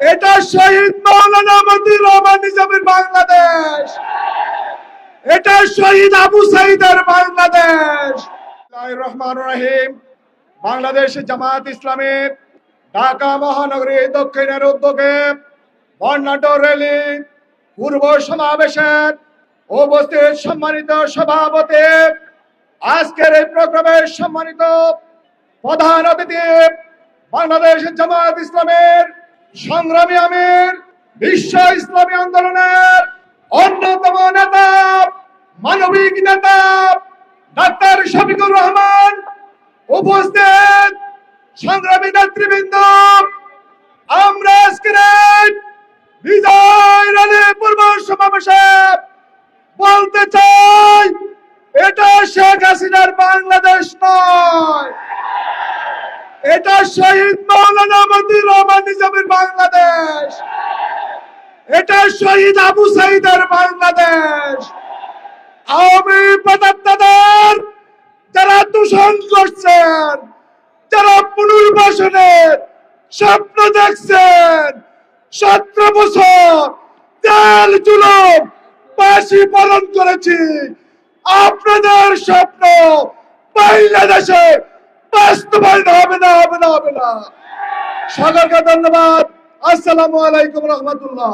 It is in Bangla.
শহীদ মৌলানা মতিউর রহমান নিজামের বাংলাদেশ। এটা শহীদ আবু সাইদের বাংলাদেশ। রহমান রহিম। বাংলাদেশ জামাত ইসলামের ঢাকা মহানগরী দক্ষিণের উদ্যোগে বর্ণাঢ্য র্যালি, পূর্ব সমাবেশের উপস্থিত সম্মানিত সভাপতি, আজকের এই প্রোগ্রামের সম্মানিত প্রধান অতিথি বাংলাদেশ জামাত ইসলামের সংগ্রামী আমির, বিশ্ব ইসলামী আন্দোলনের অন্যতম নেতা, মানবিক নেতা, ডাক্তার শফিকুর রহমান উপস্থিত। সংগ্রামী নেতৃবৃন্দ, আমরা আজকের বিজয় র্যালি পূর্ব সমাবেশে বলতে চাই, এটা শেখ হাসিনার বাংলাদেশ নয়। এটা শহীদ মৌলানা মতিউর রহমান নিজামের বাংলাদেশ। এটা শহীদ আবু সাইদের বাংলাদেশ। আওয়ামী প্রদাত্তাদের যারা দূষণ করছেন, যারা পুনর্বাসনের স্বপ্ন দেখছেন, সতেরো বছর তেল জুলুম ফাঁসি পালন করেছি। আপনাদের স্বপ্ন বাংলাদেশে বাস্তবায়ন হবে না হবে না হবে না। সকলকে ধন্যবাদ। আসসালামু আলাইকুম রহমতুল্লাহ।